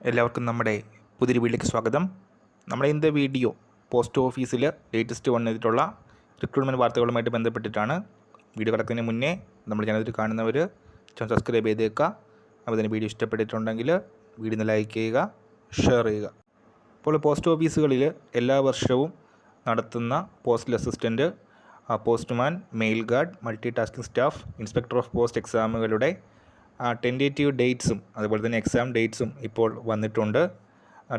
എല്ലാവർക്കും നമ്മുടെ പുതിയൊരു വീട്ടിലേക്ക് സ്വാഗതം. നമ്മുടെ ഇന്നത്തെ വീഡിയോ പോസ്റ്റ് ഓഫീസിൽ ലേറ്റസ്റ്റ് വന്നിട്ടുള്ള റിക്രൂട്ട്മെന്റ് വാർത്തകളുമായിട്ട് ബന്ധപ്പെട്ടിട്ടാണ്. വീഡിയോ കിടക്കുന്നതിന് മുന്നേ നമ്മൾ ചാനൽ കാണുന്നവർ ചാനൽ സബ്സ്ക്രൈബ് ചെയ്തേക്കുക അപ്പോൾ ഇതിന് വീഡിയോ ഇഷ്ടപ്പെട്ടിട്ടുണ്ടെങ്കിൽ വീഡിയോ ലൈക്ക് ചെയ്യുക ഷെയർ ചെയ്യുക. ഇപ്പോൾ പോസ്റ്റ് ഓഫീസുകളിൽ എല്ലാ വർഷവും നടത്തുന്ന postal assistant postman mail guard multi tasking staff inspector of post എക്സാമുകളുടെ tentative ഡേറ്റ്സും അതുപോലെ തന്നെ എക്സാം ഡേറ്റ്സും ഇപ്പോൾ വന്നിട്ടുണ്ട്.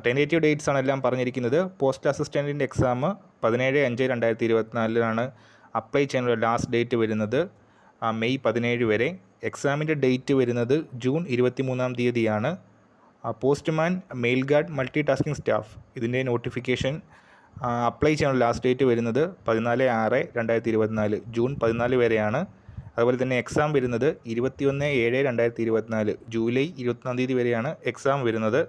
ടെന്റേറ്റീവ് ഡേറ്റ്സ് ആണ് എല്ലാം പറഞ്ഞിരിക്കുന്നത്. പോസ്റ്റ് അസിസ്റ്റന്റിന്റെ എക്സാം പതിനേഴ് അഞ്ച് രണ്ടായിരത്തി ഇരുപത്തിനാലിലാണ് അപ്ലൈ ചെയ്യാനുള്ള ലാസ്റ്റ് ഡേറ്റ് വരുന്നത്. മെയ് പതിനേഴ് വരെ. എക്സാമിന്റെ ഡേറ്റ് വരുന്നത് ജൂൺ ഇരുപത്തി മൂന്നാം തീയതിയാണ് postman mail guard multi tasking staff ഇതിന്റെ നോട്ടിഫിക്കേഷൻ അപ്ലൈ ചെയ്യാനുള്ള ലാസ്റ്റ് ഡേറ്റ് വരുന്നത് പതിനാല് ആറ് രണ്ടായിരത്തി ഇരുപത്തിനാല് ജൂൺ പതിനാല് വരെയാണ്. അതുപോലെ തന്നെ എക്സാം വരുന്നത് ഇരുപത്തിയൊന്ന് ഏഴ് രണ്ടായിരത്തി ഇരുപത്തിനാല് ജൂലൈ ഇരുപത്തിനാം തീയതി വരെയാണ് എക്സാം വരുന്നത്.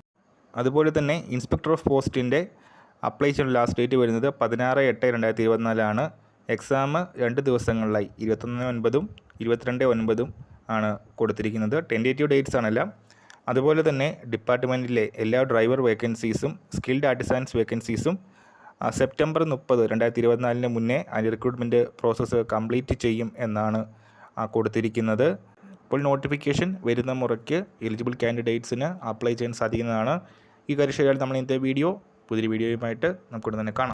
അതുപോലെ തന്നെ ഇൻസ്പെക്ടർ ഓഫ് പോസ്റ്റിന്റെ അപ്ലൈ ചെയ്യാൻ ലാസ്റ്റ് ഡേറ്റ് വരുന്നത് പതിനാറ് എട്ട് രണ്ടായിരത്തി ഇരുപത്തിനാലാണ് എക്സാം രണ്ട് ദിവസങ്ങളിലായി ഇരുപത്തൊന്ന് ഒൻപതും ഇരുപത്തിരണ്ട് ഒൻപതും ആണ് കൊടുത്തിരിക്കുന്നത്. ടെന്റേറ്റീവ് ഡേറ്റ്സ് ആണെല്ലാം അതുപോലെ തന്നെ ഡിപ്പാർട്ട്മെന്റിലെ എല്ലാ ഡ്രൈവർ വേക്കൻസീസും സ്കിൽഡ് ആർട്ടിസാൻസ് വേക്കൻസീസും സെപ്റ്റംബർ മുപ്പത് രണ്ടായിരത്തി ഇരുപത്തിനാലിന് മുന്നേ അതിന്റെ റിക്രൂട്ട്മെന്റ് പ്രോസസ്സ് കംപ്ലീറ്റ് ചെയ്യും എന്നാണ് കൊടുത്തിരിക്കുന്നത്. ഇപ്പോൾ നോട്ടിഫിക്കേഷൻ വരുന്ന മുറയ്ക്ക് എലിജിബിൾ കാൻഡിഡേറ്റ്സിന് അപ്ലൈ ചെയ്യാൻ സാധിക്കുന്നതാണ്. ഈ കാര്യം ശരിയായി നമ്മൾ ഇന്നത്തെ വീഡിയോ പുതിയൊരു വീഡിയോയുമായിട്ട് നമുക്കിവിടെ തന്നെ കാണാം.